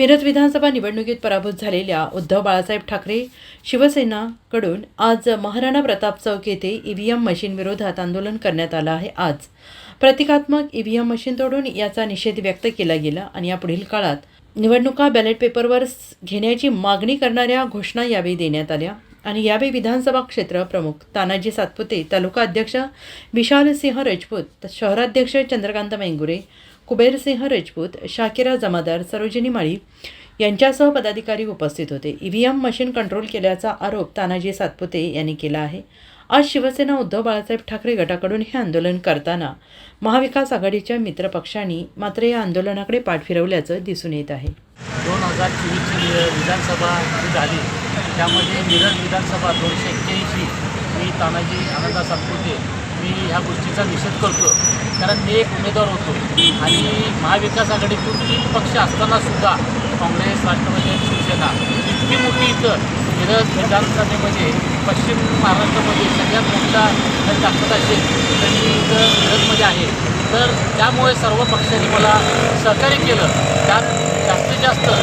मिरज विधानसभा निवडणुकीत पराभूत झालेल्या उद्धव बाळासाहेब ठाकरे शिवसेनाकडून आज महाराणा प्रताप चौक येथे ईव्हीएम मशीनविरोधात आंदोलन करण्यात आलं आहे. आज प्रतिकात्मक ईव्हीएम मशीन तोडून याचा निषेध व्यक्त केला गेला आणि यापुढील काळात निवडणुका बॅलेट पेपरवर घेण्याची मागणी करणाऱ्या घोषणा यावेळी देण्यात आल्या आणि यावेळी विधानसभा क्षेत्र प्रमुख तानाजी सातपुते तालुका अध्यक्ष विशालसिंह राजपूत शहराध्यक्ष चंद्रकांत मेंगुरे कुबेरसिंह राजपूत शाकिरा जमादार सरोजिनी माळी यांच्यासह पदाधिकारी उपस्थित होते. ईव्हीएम मशीन कंट्रोल केल्याचा आरोप तानाजी सातपुते यांनी केला आहे. आज शिवसेना उद्धव बाळासाहेब ठाकरे गटाकडून हे आंदोलन करताना महाविकास आघाडीच्या मित्रपक्षांनी मात्र या आंदोलनाकडे पाठ फिरवल्याचं दिसून येत आहे. दोन हजार चोवीसची विधानसभा झाली त्यामध्ये मिरज विधानसभा दोनशे एक्क्याऐंशी मी तानाजी आनंदा सातपुते मी ह्या गोष्टीचा निषेध करतो कारण मी एक उमेदवार होतो. आणि महाविकास आघाडीतून तीन पक्ष असताना सुद्धा काँग्रेस राष्ट्रवादी आणि शिवसेना इतकी मोठी इथं मिरज विधानसभेमध्ये पश्चिम महाराष्ट्रामध्ये सगळ्यात मोठा ताकद असेल तर मी इथं मिरजमध्ये आहे. तर त्यामुळे सर्व पक्षांनी मला सहकार्य केलं. त्यात जास्तीत जास्त तर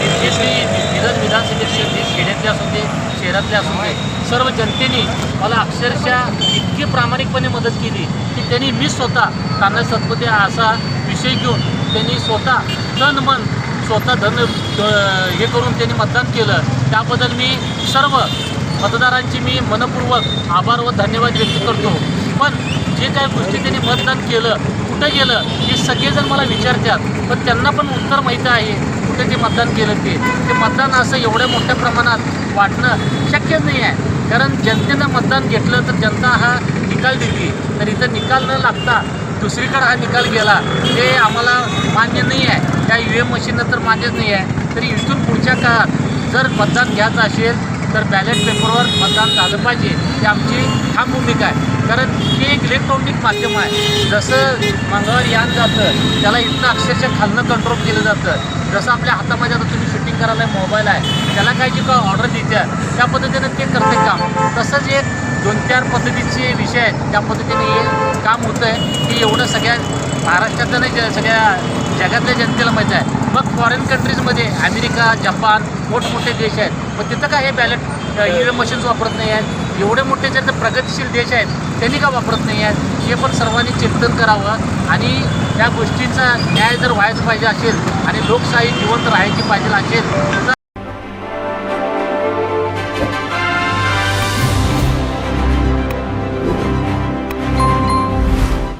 जितकी मिरज विधानसभेतले खेड्यातले असू दे शहरातले असू दे सर्व जनतेने मला अक्षरशः इतकी प्रामाणिकपणे मदत केली की त्यांनी मी स्वतः ताना सतपती असा विषय घेऊन त्यांनी स्वतः तन मन स्वतः धन द- हे करून त्यांनी मतदान केलं. त्याबद्दल मी सर्व मतदारांची मी मनपूर्वक आभार व धन्यवाद व्यक्त करतो. पण जे काही गोष्टी त्यांनी मतदान केलं कुठं गेलं हे सगळेजण मला विचारतात. पण त्यांना पण उत्तर माहीत आहे कुठे ते मतदान केलं ते. ते मतदान असं एवढ्या मोठ्या प्रमाणात वाटणं शक्य नाही आहे. कारण जनतेनं मतदान घेतलं तर जनता हा निकाल देते. तर इथं निकाल न लागता दुसरीकडे हा निकाल गेला ते आम्हाला मान्य नाही आहे. त्या यू एम मशीननं तर मान्यच नाही आहे. तरी इथून पुढच्या काळात जर मतदान घ्यायचं असेल तर बॅलेट पेपरवर मतदान झालं पाहिजे ही आमची ठाम भूमिका आहे. कारण हे एक इलेक्ट्रॉनिक माध्यम आहे. जसं मंगळवार यान जातं त्याला इथनं अक्षरशः खालनं कंट्रोल केलं जातं. जसं आपल्या हातामध्ये आता तुम्ही शूटिंग करायला मोबाईल आहे त्याला काय जी काय ऑर्डर द्यायच्या त्या पद्धतीनं ते करते काम. तसंच एक दोन चार पद्धतीचे विषय आहेत. त्या पद्धतीने हे काम होतं आहे की एवढं सगळ्या महाराष्ट्रातल्या नाही सगळ्या जगातल्या जनतेला माहीत आहे. मग फॉरेन कंट्रीजमध्ये अमेरिका जपान मोठमोठे देश आहेत. मग तिथं काय हे बॅलेट ई मशीन्स वापरत नाही आहेत? एवढे मोठे जे प्रगतिशील देश आहेत त्यांनी का वापरत नाही आहेत? हे पण सर्वांनी चिंतन करावं आणि या गोष्टींचा न्याय जर व्हायचं पाहिजे असेल आणि लोकशाही जिवंत राहायची पाहिजे असेल तर